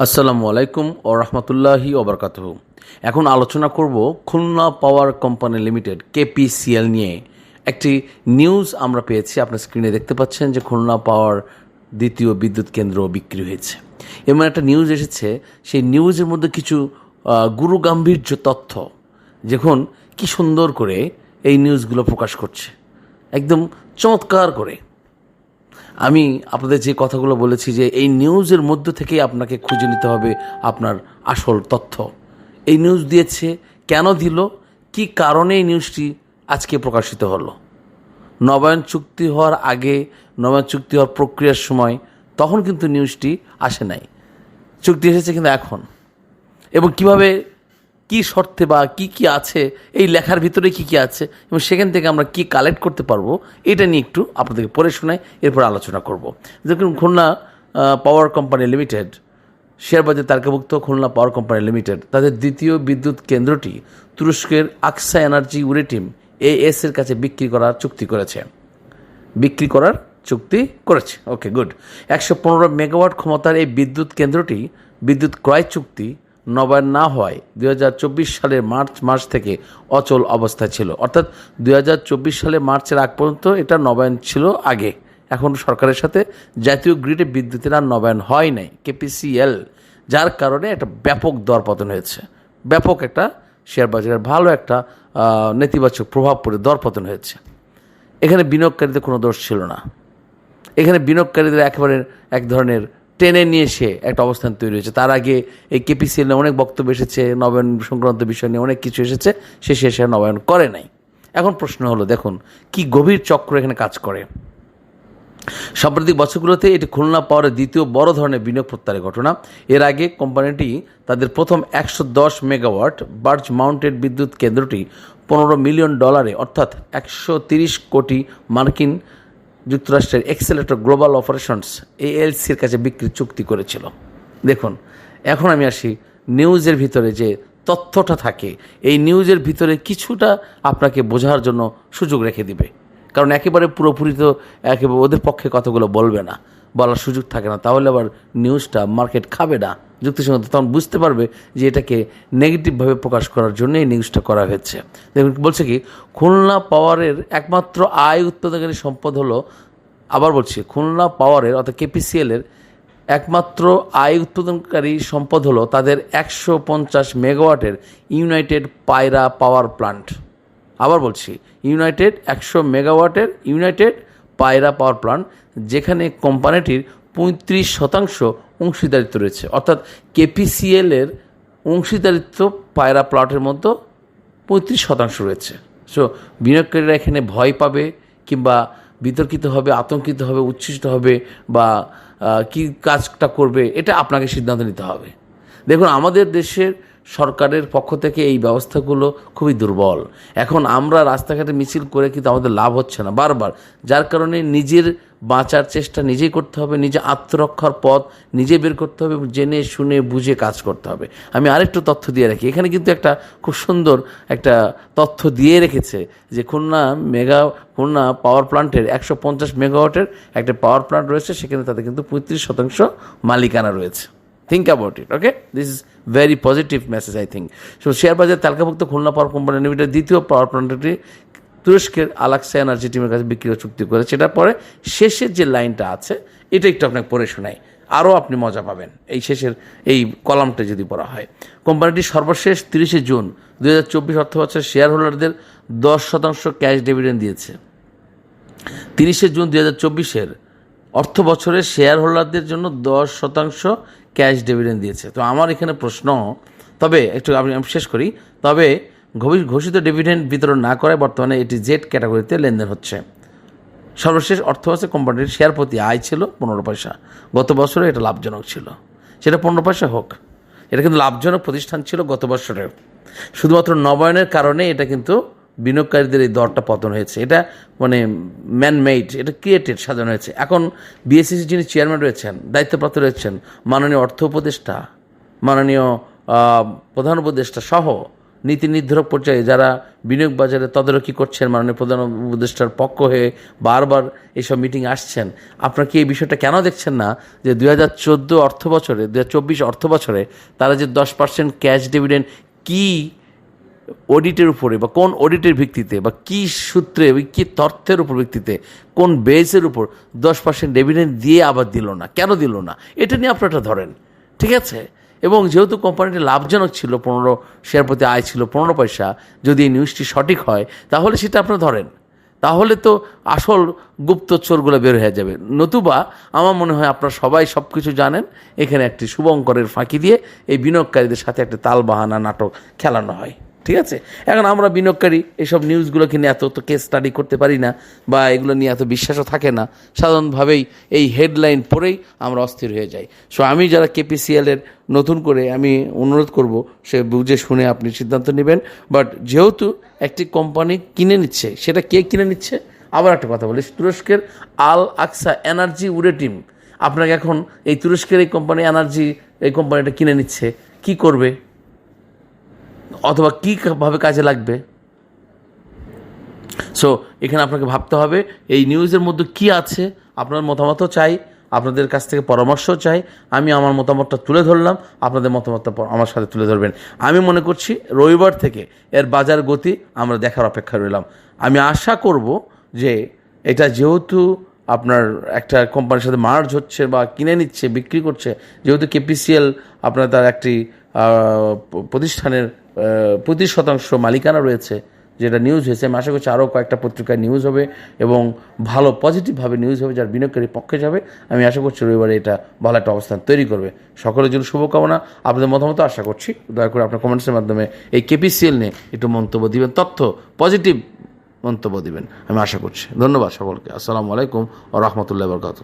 আসসালামু আলাইকুম ও রহমতুল্লাহি ওবরকাত এখন আলোচনা করব Khulna power company limited, KPCL নিয়ে। একটি নিউজ আমরা পেয়েছি, আপনার স্ক্রিনে দেখতে পাচ্ছেন যে খুলনা পাওয়ার দ্বিতীয় বিদ্যুৎ কেন্দ্র বিক্রি হয়েছে। এমন একটা নিউজ এসেছে, সেই নিউজের মধ্যে কিছু গুরুগাম্ভীর্য তথ্য। যখন কি সুন্দর করে এই নিউজগুলো প্রকাশ করছে। একদম চমৎকার করে। আমি আপনাদের যে কথাগুলো বলেছি যে এই নিউজের মধ্য থেকেই আপনাকে খুঁজে নিতে হবে আপনার আসল তথ্য। এই নিউজ দিয়েছে, কেন দিল, কি কারণে এই নিউজটি আজকে প্রকাশিত হলো? নবায়ন চুক্তি হওয়ার আগে, নবায়ন চুক্তি হওয়ার প্রক্রিয়ার সময় তখন কিন্তু নিউজটি আসে নাই। চুক্তি এসেছে কিন্তু এখন। এবং কীভাবে কি শর্তে বা কি কি আছে? এই লেখার ভিতরে কি কি আছে? এবং সেখান থেকে আমরা কি কালেক্ট করতে পারব? এটা নিয়ে একটু আপনাদেরকে পড়ে শোনাই, এরপর আলোচনা করব। দেখুন, Khulna power company limited share বাজার তালিকাভুক্ত খুলনা পাওয়ার কোম্পানি লিমিটেড তাদের দ্বিতীয় বিদ্যুৎ কেন্দ্রটি তুরস্কের আকসা এনার্জি উরেটিম এএস এর কাছে বিক্রি করার চুক্তি করেছে। বিক্রি করার চুক্তি করেছে। ওকে গুড একশো পনেরো মেগাওয়াট ক্ষমতার এই বিদ্যুৎ কেন্দ্রটি বিদ্যুৎ ক্রয় চুক্তি নবায়ন না হওয়ায় দু হাজার চব্বিশ সালের মার্চ মাস থেকে অচল অবস্থা ছিল। অর্থাৎ দুই হাজার চব্বিশ সালে মার্চের আগ পর্যন্ত এটা নবায়ন ছিল আগে। এখন সরকারের সাথে জাতীয় গ্রিডে বিদ্যুতের আর নবায়ন হয় নাই, কেপিসিএল, যার কারণে একটা ব্যাপক দরপতন হয়েছে। ব্যাপক একটা শেয়ার বাজারের ভালো একটা নেতিবাচক প্রভাব পড়ে দরপতন হয়েছে। এখানে বিনিয়োগকারীদের কোনো দোষ ছিল না। এখানে বিনিয়োগকারীদের একেবারে এক ধরনের টেনে নিয়ে এসে একটা অবস্থান তৈরি হয়েছে। তার আগে এই কেপিসিএল নিয়ে অনেক বক্তব্য এসেছে, নবায়ন সংক্রান্ত বিষয় নিয়ে অনেক কিছু এসেছে, সে শেষে নবায়ন করে নাই। এখন প্রশ্ন হলো, দেখুন, কি গভীর চক্র এখানে কাজ করে? সাম্প্রতিক বছরগুলোতে এটি খুলনা পাওয়ারের দ্বিতীয় বড় ধরনের বিনিয়োগ প্রত্যাহারের ঘটনা। এর আগে কোম্পানিটি তাদের প্রথম একশো দশ মেগাওয়াট বার্জ মাউন্টেড বিদ্যুৎ কেন্দ্রটি পনেরো মিলিয়ন ডলারে, অর্থাৎ একশো তিরিশ কোটি মার্কিন যুক্তরাষ্ট্রের এক্সেলেটর গ্লোবাল অপারেশনস এএলসির কাছে বিক্রির চুক্তি করেছিল। দেখুন, এখন আমি আসি নিউজের ভিতরে যে তথ্যটা থাকে, এই নিউজের ভিতরে কিছুটা আপনাকে বোঝার জন্য সুযোগ রেখে দিবে। কারণ একেবারে পুরোপুরি তো একেবারে ওদের পক্ষে কথাগুলো বলবে না, বলার সুযোগ থাকে না। তাহলে আবার নিউজটা মার্কেট খাবে না। যুক্তিসঙ্গত তখন বুঝতে পারবে যে এটাকে নেগেটিভভাবে প্রকাশ করার জন্য এই নিউজটা করা হয়েছে। দেখুন, বলছে কি, খুলনা পাওয়ারের একমাত্র আয় উৎপাদনকারী সম্পদ হলো, আবার বলছি, খুলনা পাওয়ারের অর্থাৎ কেপিসিএল এর একমাত্র আয় উৎপাদনকারী সম্পদ হলো তাদের একশো পঞ্চাশ মেগাওয়াটের ইউনাইটেড পায়রা পাওয়ার প্লান্ট। আবার বলছি ইউনাইটেড একশো মেগাওয়াটের ইউনাইটেড পায়রা পাওয়ার প্লান্ট, যেখানে কোম্পানিটির পঁয়ত্রিশ শতাংশ অংশীদারিত্ব রয়েছে। অর্থাৎ কেপিসিএল এর অংশীদারিত্ব পায়রা প্লটের মধ্যে পঁয়ত্রিশ শতাংশ রয়েছে। সো বিনিয়োগকারীরা এখানে ভয় পাবে কিংবা বিতর্কিত হবে, আতঙ্কিত হবে, উচ্ছ্বসিত হবে বা কি কাজটা করবে, এটা আপনাকে সিদ্ধান্ত নিতে হবে। দেখুন, আমাদের দেশের সরকারের পক্ষ থেকে এই ব্যবস্থাগুলো খুবই দুর্বল। এখন আমরা রাস্তাঘাটে মিছিল করে কিন্তু আমাদের লাভ হচ্ছে না। বারবার। যার কারণে নিজের বাঁচার চেষ্টা নিজেই করতে হবে, নিজে আত্মরক্ষার পথ নিজে বের করতে হবে জেনে, শুনে, বুঝে কাজ করতে হবে। আমি আরেকটু তথ্য দিয়ে রাখি। এখানে কিন্তু একটা খুব সুন্দর একটা তথ্য দিয়ে রেখেছে যে খুলনা মেগা, খুলনা পাওয়ার প্লান্টের একশো পঞ্চাশ মেগাওয়াটের একটা পাওয়ার প্লান্ট রয়েছে। সেখানে তাদের কিন্তু পঁয়ত্রিশ শতাংশ মালিকানা রয়েছে। Think about it okay this is very positive message I think so share বাজার তালিকাভুক্ত খুলনা পাওয়ার কোম্পানি লিমিটেড দ্বিতীয় পাওয়ার প্ল্যান্টটি তুরস্কের আলাক্সা এনার্জি টিমের কাছে বিক্রির চুক্তি করে। সেটার পরে শেষের যে লাইনটা আছে, এটা একটু আপনাকে পড়ে শোনাই। আরও আপনি মজা পাবেন। এই শেষের, এই কলামটা যদি পড়া হয়। কোম্পানিটি সর্বশেষ তিরিশে জুন দু হাজার চব্বিশ অর্থ বছর শেয়ার হোল্ডারদের দশ শতাংশ ক্যাশ ডিভিডেন্ড দিয়েছে। তিরিশে জুন দু হাজার চব্বিশের অর্থ বছরে শেয়ার হোল্ডারদের জন্য দশ শতাংশ ক্যাশ ডিভিডেন্ড দিয়েছে। তো আমার এখানে প্রশ্ন, তবে একটু আমি শেষ করি, তবে ঘোষিত ডিভিডেন্ড বিতরণ না করায় বর্তমানে এটি জেড ক্যাটাগরিতে লেনদেন হচ্ছে। সর্বশেষ অর্থ আছে কোম্পানির শেয়ার প্রতি আয় ছিল পনেরো পয়সা। গত বছরে এটা লাভজনক ছিল। সেটা পনেরো পয়সা হোক। এটা কিন্তু লাভজনক প্রতিষ্ঠান ছিল গত বছরেও শুধুমাত্র নবায়নের কারণে এটা কিন্তু বিনিয়োগকারীদের এই দরটা পতন হয়েছে। এটা মানে ম্যান মেড এটা ক্রিয়েটেড সাজানো হয়েছে। এখন বিএসসিসি যিনি চেয়ারম্যান রয়েছেন, দায়িত্বপ্রাপ্ত রয়েছেন, মাননীয় অর্থ উপদেষ্টা, মাননীয় প্রধান উপদেষ্টা সহ নীতি নির্ধারক পর্যায়ে যারা বিনিয়োগ বাজারে তদারকি করছেন, মাননীয় প্রধান উপদেষ্টার পক্ষ হয়ে বারবার এইসব মিটিং আসছেন, আপনারা কি এই বিষয়টা কেন দেখছেন না যে দুই হাজার চোদ্দ অর্থ বছরে দু হাজার চব্বিশ অর্থ বছরে তারা যে দশ পার্সেন্ট ক্যাশ ডিভিডেন্ড কী অডিটের উপরে বা কোন অডিটের ভিত্তিতে বা কি সূত্রে ওই কী তথ্যের উপর ভিত্তিতে, কোন বেসের উপর দশ পার্সেন্ট ডেভিডেন্ট দিয়ে আবার দিল না, কেন দিল না? এটা নিয়ে আপনারা ধরেন, ঠিক আছে? এবং যেহেতু কোম্পানিটি লাভজনক ছিল, পনেরো শেয়ার প্রতি আয় ছিল পনেরো পয়সা, যদি এই নিউজটি সঠিক হয়, তাহলে সেটা আপনারা ধরেন। তাহলে তো আসল গুপ্তচরগুলো বের হয়ে যাবে। নতুবা আমার মনে হয় আপনারা সবাই সব কিছু জানেন, এখানে একটি শুভঙ্করের ফাঁকি দিয়ে এই বিনিয়োগকারীদের সাথে একটা তালবাহানা নাটক খেলানো হয়। ঠিক আছে? এখন আমরা বিনিয়োগকারী, এসব নিউজগুলোকে নিয়ে এত তো কেস স্টাডি করতে পারি না বা এগুলো নিয়ে এত বিশ্বাসও থাকে না। সাধারণভাবেই এই হেডলাইন পড়েই আমরা অস্থির হয়ে যাই। সো আমি যারা কেপিসিএল এর নতুন করে আমি অনুরোধ করব, সে বুঝে শুনে আপনি সিদ্ধান্ত নেবেন। বাট যেহেতু একটি কোম্পানি কিনে নিচ্ছে, সেটা কে কিনে নিচ্ছে? আবার একটা কথা বলি, তুরস্কের আল আকসা এনার্জি উড়ে টিম আপনাকে এখন এই তুরস্কের এই কোম্পানি এনার্জি এই কোম্পানিটা কিনে নিচ্ছে, কি করবে? অথবা কী ভাবে কাজে লাগবে? সো এখানে আপনাকে ভাবতে হবে, এই নিউজের মধ্যে কি আছে? আপনার মতামতও চাই, আপনাদের কাছ থেকে পরামর্শও চাই, আমি আমার মতামতটা তুলে ধরলাম, আপনাদের মতামতটা আমার সাথে তুলে ধরবেন। আমি মনে করছি রবিবার থেকে এর বাজার গতি আমরা দেখার অপেক্ষা রইলাম। আমি আশা করব যে এটা যেহেতু আপনার একটা কোম্পানির সাথে মার্জ হচ্ছে বা কিনে নিচ্ছে, বিক্রি করছে, যেহেতু কেপিসিএল আপনার তার একটি প্রতিষ্ঠানের পঁচিশ শতাংশ মালিকানা রয়েছে, যেটা নিউজ হয়েছে। আমি আশা করছি আরও কয়েকটা পত্রিকায় নিউজ হবে এবং ভালো পজিটিভভাবে নিউজ হবে যার বিনিয়োগকারী পক্ষে যাবে। আমি আশা করছি রবিবারে এটা ভালো একটা অবস্থান তৈরি করবে। সকলের জন্য শুভকামনা। আপনাদের মতামত আশা করছি। দয়া করে আপনার কমেন্টসের মাধ্যমে এই কেপিসিএল নিয়ে একটু মন্তব্য দিবেন, তথ্য পজিটিভ মন্তব্য দিবেন। আমি আশা করছি। ধন্যবাদ সকলকে। আসসালামু আলাইকুম ও রহমতুল্লাহ বরকাত